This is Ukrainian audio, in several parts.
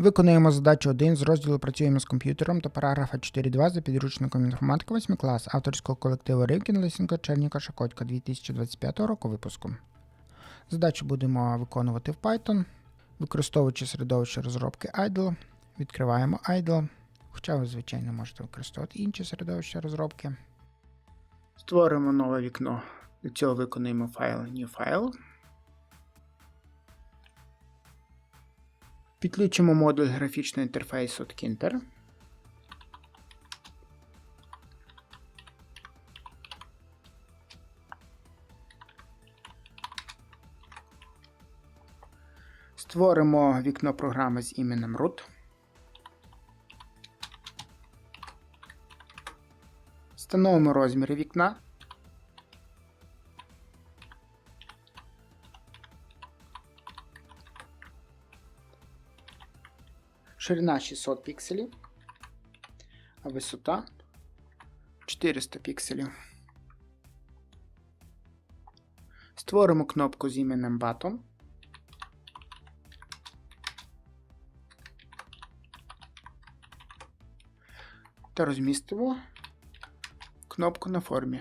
Виконуємо задачу 1 з розділу Працюємо з комп'ютером та параграфа 4.2 за підручником інформатика 8 клас авторського колективу Ривкін Лисенко Черніка Шакотька 2025 року випуску. Задачу будемо виконувати в Python, використовуючи середовище розробки IDLE. Відкриваємо IDLE, хоча ви, звичайно, можете використовувати інші середовища розробки. Створимо нове вікно. Для цього виконуємо файл New File. Підключимо модуль графічного інтерфейсу Tkinter. Створимо вікно програми з іменем root. Встановимо розміри вікна. Ширина 600 пікселів, а висота 400 пікселів. Створимо кнопку з іменем Button. Та розмістимо кнопку на формі.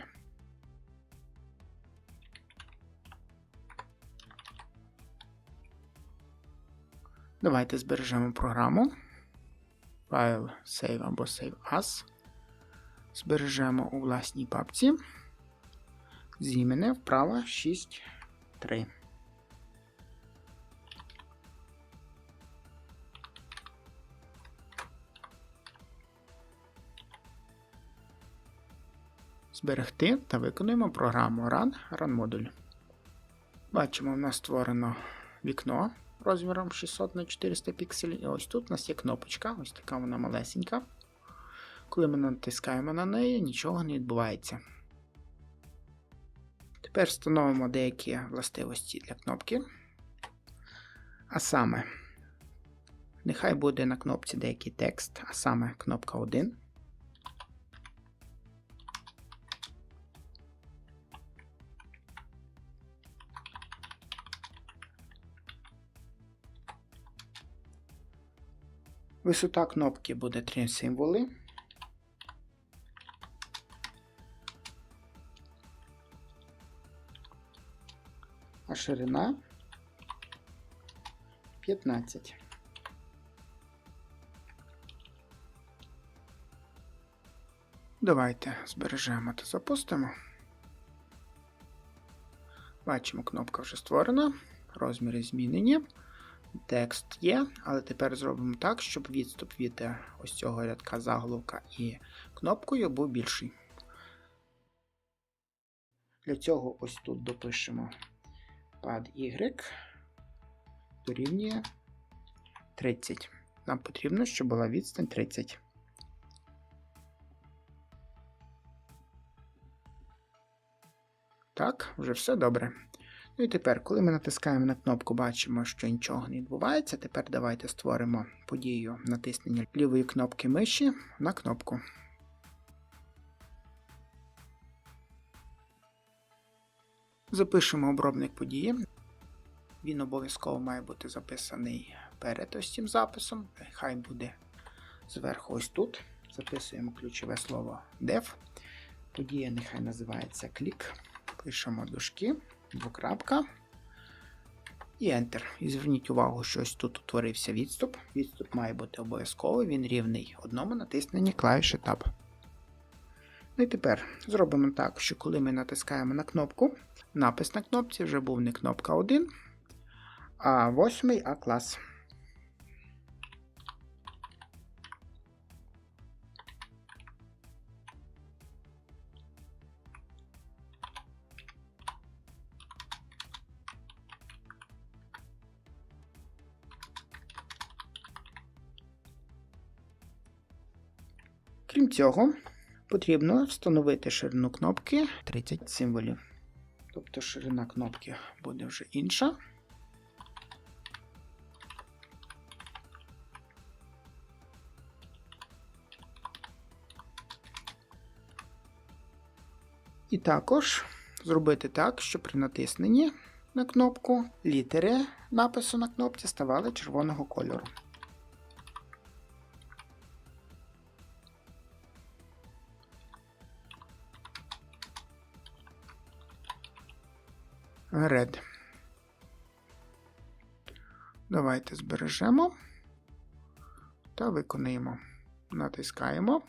Давайте збережемо програму. Файл Save або Save As. Збережемо у власній папці. Зімene вправо 6.3. Зберегти та виконуємо програму Run Run модуль. Бачимо, в нас створено вікно розміром 600 на 400 пікселів. І ось тут у нас є кнопочка, ось така вона малесенька. Коли ми натискаємо на неї, нічого не відбувається. Тепер встановимо деякі властивості для кнопки. А саме, нехай буде на кнопці деякий текст, а саме кнопка 1. Висота кнопки буде 3 символи. А ширина 15. Давайте збережемо та запустимо. Бачимо, кнопка вже створена, розміри змінені. Текст є, але тепер зробимо так, щоб відступ від е, ось цього рядка заголовка і кнопкою був більший. Для цього ось тут допишемо pad y дорівнює 30. Нам потрібно, щоб була відстань 30. Так, вже все добре. Ну і тепер, коли ми натискаємо на кнопку, бачимо, що нічого не відбувається. Тепер давайте створимо подію натиснення лівої кнопки миші на кнопку. Запишемо обробник події. Він обов'язково має бути записаний перед ось цим записом. Хай буде зверху ось тут. Записуємо ключове слово dev. Подія нехай називається клік. Пишемо дужки двокрапка і Enter. І зверніть увагу, що ось тут утворився відступ. Відступ має бути обов'язковий, він рівний одному натисненні клавіші Tab. Ну і тепер зробимо так, що коли ми натискаємо на кнопку, напис на кнопці вже був не кнопка 1, а 8 А клас. Крім цього, потрібно встановити ширину кнопки 30 символів. Тобто ширина кнопки буде вже інша. І також зробити так, щоб при натисненні на кнопку літери напису на кнопці ставали червоного кольору. Red. Давайте збережемо та виконуємо. Натискаємо.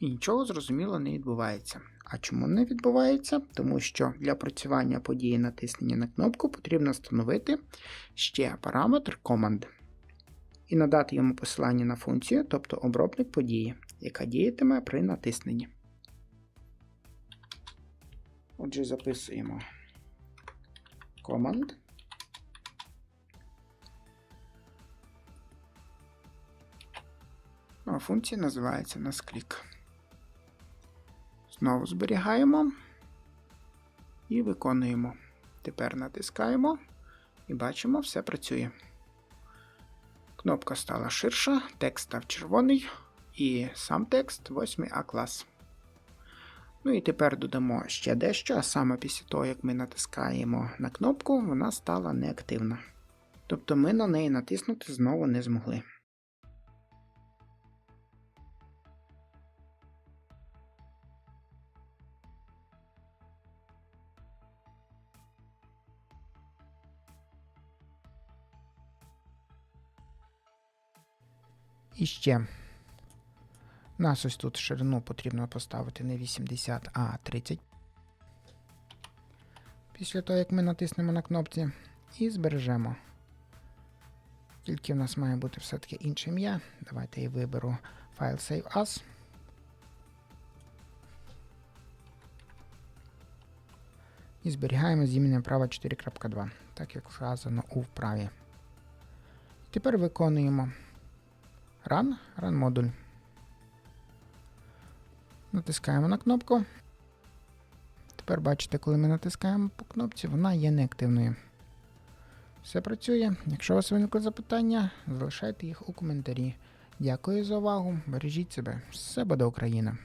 І нічого зрозуміло не відбувається. А чому не відбувається? Тому що для працювання події натиснення на кнопку потрібно встановити ще параметр command і надати йому посилання на функцію, тобто обробник події, яка діятиме при натисненні. Отже, записуємо command. Ну, а функція називається нас клік. Знову зберігаємо і виконуємо. Тепер натискаємо і бачимо, все працює. Кнопка стала ширша, текст став червоний, і сам текст 8 А клас. Ну і тепер додамо ще дещо, а саме після того, як ми натискаємо на кнопку, вона стала неактивна. Тобто ми на неї натиснути знову не змогли. І ще. Нас ось тут ширину потрібно поставити не 80, а 30. Після того, як ми натиснемо на кнопці і збережемо. Тільки в нас має бути все-таки інше ім'я. Давайте я виберу файл Save As. І зберігаємо з іменем права 4.2, так як вказано у вправі. Тепер виконуємо Run, Run модуль. Натискаємо на кнопку. Тепер бачите, коли ми натискаємо по кнопці, вона є неактивною. Все працює. Якщо у вас виникли запитання, залишайте їх у коментарі. Дякую за увагу. Бережіть себе. Все буде Україна!